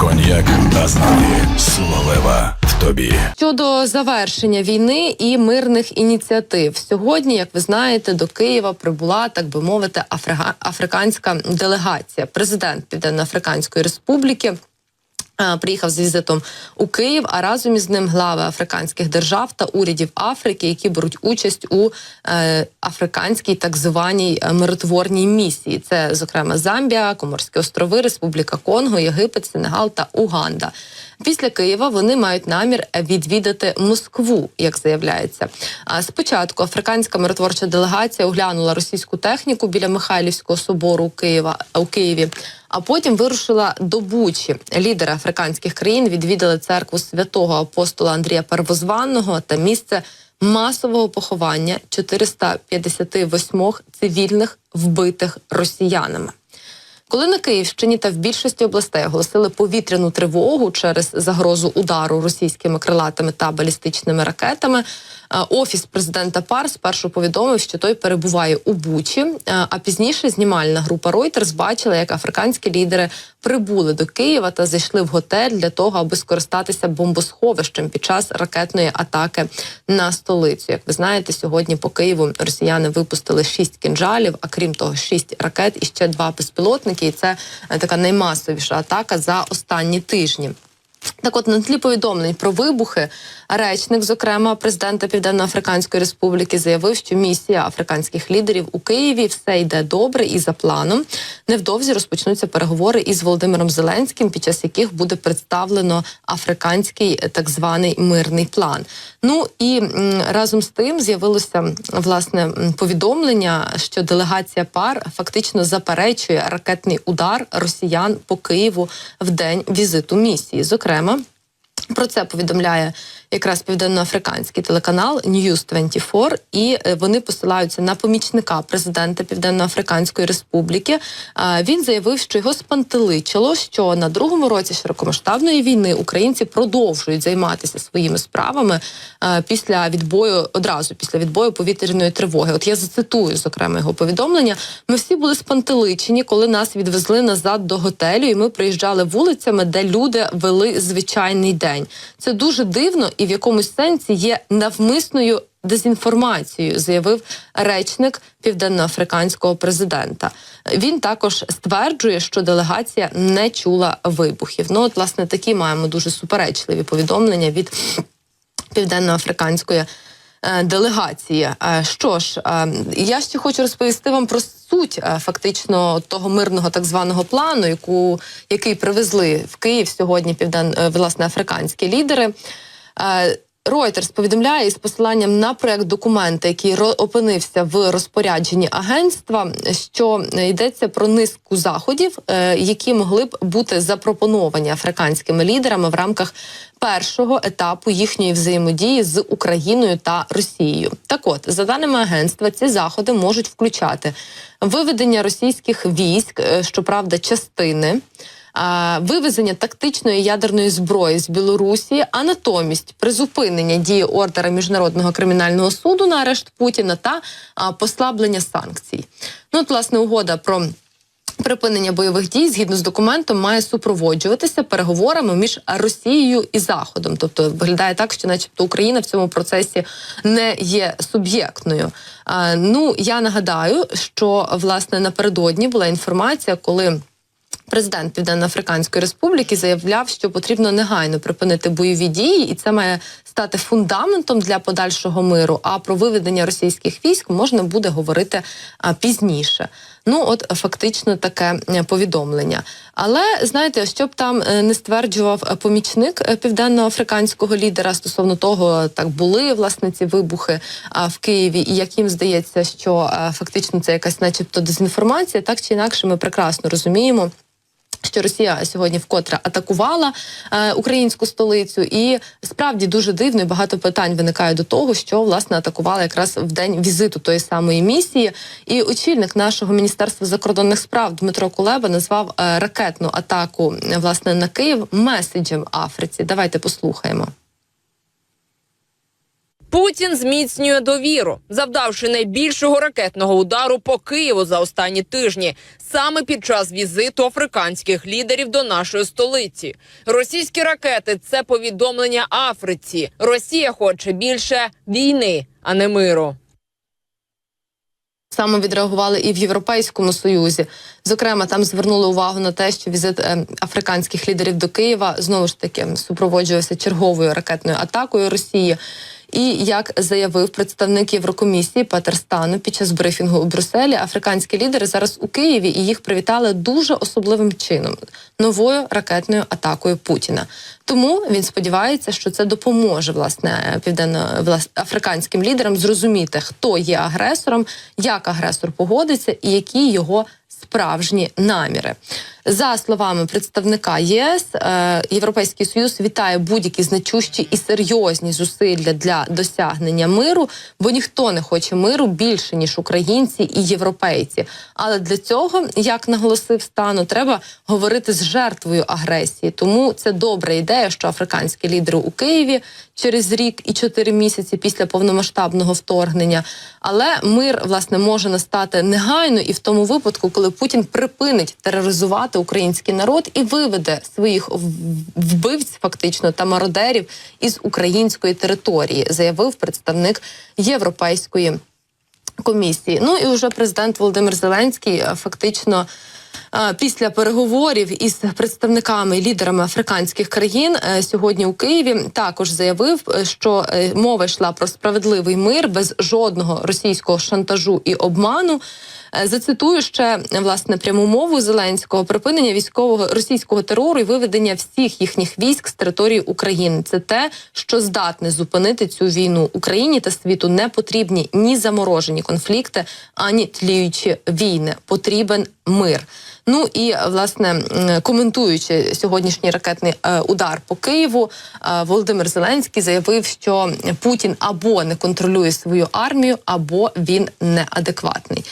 Коньяк та знати лева в тобі. Щодо завершення війни і мирних ініціатив, сьогодні, як ви знаєте, до Києва прибула так би мовити африка- африканська делегація. Президент Південно-Африканської Республіки приїхав з візитом у Київ, а разом із ним глави африканських держав та урядів Африки, які беруть участь у е, африканській так званій е, миротворній місії. Це, зокрема, Замбія, Коморські острови, Республіка Конго, Єгипет, Сенегал та Уганда. Після Києва вони мають намір відвідати Москву, як заявляється. А спочатку африканська миротворча делегація оглянула російську техніку біля Михайлівського собору у Києва у Києві. А потім вирушила до Бучі. Лідери африканських країн відвідали церкву святого апостола Андрія Первозванного та місце масового поховання 458 цивільних вбитих росіянами. Коли на Київщині та в більшості областей оголосили повітряну тривогу через загрозу удару російськими крилатими та балістичними ракетами, офіс президента ПАР спершу повідомив, що той перебуває у Бучі. е, А пізніше знімальна група Reuters бачила, як африканські лідери прибули до Києва та зайшли в готель для того, аби скористатися бомбосховищем під час ракетної атаки на столицю. Як ви знаєте, сьогодні по Києву росіяни випустили шість кінжалів, а крім того, шість ракет і ще два безпілотники. І це е, така наймасовіша атака за останні тижні. Так, от на тлі повідомлень про вибухи, речник, зокрема президента Південно-Африканської Республіки, заявив, що місія африканських лідерів у Києві все йде добре і за планом. Невдовзі розпочнуться переговори із Володимиром Зеленським, під час яких буде представлено африканський е, так званий мирний план. Ну і разом з тим з'явилося власне повідомлення, що делегація пар фактично заперечує ракетний удар росіян по Києву в день візиту місії. Зокрема, про це повідомляє якраз південноафриканський телеканал News 24, і е, вони посилаються на помічника президента Південноафриканської Республіки. Він заявив, що його спантеличило, що на другому році широкомасштабної війни українці продовжують займатися своїми справами е, після відбою одразу після відбою повітряної тривоги. От я зацитую зокрема його повідомлення. Ми всі були спантеличені, коли нас відвезли назад до готелю, і ми приїжджали вулицями, де люди вели звичайний день. Це дуже дивно і в якомусь сенсі є навмисною дезінформацією, заявив речник південноафриканського президента. Він також стверджує, що делегація не чула вибухів. Ну, от, власне, такі маємо дуже суперечливі повідомлення від південноафриканської. е, Делегації, Е, що ж, е, я ще хочу розповісти вам про суть фактично того мирного так званого плану, яку який привезли в Київ сьогодні півден власне африканські лідери. Е, Reuters повідомляє із посиланням на проект документа, який опинився в розпорядженні агентства, що йдеться про низку заходів, е, які могли б бути запропоновані африканськими лідерами в рамках першого етапу їхньої взаємодії з Україною та Росією. Так, от за даними агентства, ці заходи можуть включати виведення російських військ, е, щоправда, частини вивезення тактичної ядерної зброї з Білорусі, а натомість призупинення дії ордера міжнародного кримінального суду на арешт Путіна та послаблення санкцій. Ну, от, власне, угода про. Припинення бойових дій згідно з документом має супроводжуватися переговорами між Росією і Заходом. Тобто виглядає так, що, начебто, Україна в цьому процесі не є суб'єктною. Ну я нагадаю, що власне напередодні була інформація, коли. Президент Південно-Африканської Республіки заявляв, що потрібно негайно припинити бойові дії, і це має стати фундаментом для подальшого миру. А про виведення російських військ можна буде говорити пізніше. Ну, от фактично таке е, повідомлення. Але знаєте, що б там е, не стверджував е, помічник е, південно-африканського лідера стосовно того, так були власне ці вибухи в Києві, і як їм здається, що е, фактично це якась, начебто, дезінформація, так чи інакше, ми прекрасно розуміємо. Що Росія сьогодні вкотре атакувала е, українську столицю, і справді дуже дивно і багато питань виникає до того, що власне атакувала якраз в день візиту тої самої місії. І очільник нашого міністерства закордонних справ Дмитро Кулеба назвав е, ракетну атаку е, власне на Київ меседжем Африці. Давайте послухаємо. Путін зміцнює довіру, завдавши найбільшого ракетного удару по Києву за останні тижні, саме під час візиту африканських лідерів до нашої столиці. Російські ракети це повідомлення Африці. Росія хоче більше війни, а не миру. Саме відреагували і в Європейському Союзі. Зокрема, там звернули увагу на те, що візит е, африканських лідерів до Києва знову ж таки супроводжувався черговою ракетною атакою Росії. І як заявив представник Єврокомісії Петер Стану під час брифінгу у Брюсселі, африканські лідери зараз у Києві і їх привітали дуже особливим чином новою ракетною атакою Путіна. Тому він сподівається, що це допоможе власне південно влас- африканським лідерам зрозуміти, хто є агресором, як агресор погодиться і які його справжні наміри. За словами представника ЄС, е, Європейський Союз вітає будь-які значущі і серйозні зусилля для досягнення миру, бо ніхто не хоче миру більше ніж українці і європейці. Але для цього, як наголосив стану, треба говорити з жертвою агресії. Тому це добра ідея, що африканські лідери у Києві через рік і чотири місяці після повномасштабного вторгнення. Але мир власне може настати негайно і в тому випадку, коли Путін припинить тероризувати український народ і виведе своїх вбивць, фактично та мародерів із української території, заявив представник Європейської комісії. Ну і вже президент Володимир Зеленський е, фактично. е, Після переговорів із представниками і лідерами африканських країн е, сьогодні у Києві також заявив, що мова йшла про справедливий мир без жодного російського шантажу і обману. Е, Зацитую ще власне пряму мову Зеленського припинення військового російського терору і виведення всіх їхніх військ з території України. Це те, що здатне зупинити цю війну Україні та світу. Не потрібні ні заморожені конфлікти, ані тліючі війни. Потрібен мир. Ну і власне коментуючи сьогоднішній ракетний е, удар по Києву, е, Володимир Зеленський заявив, що Путін або не контролює свою армію, або він неадекватний.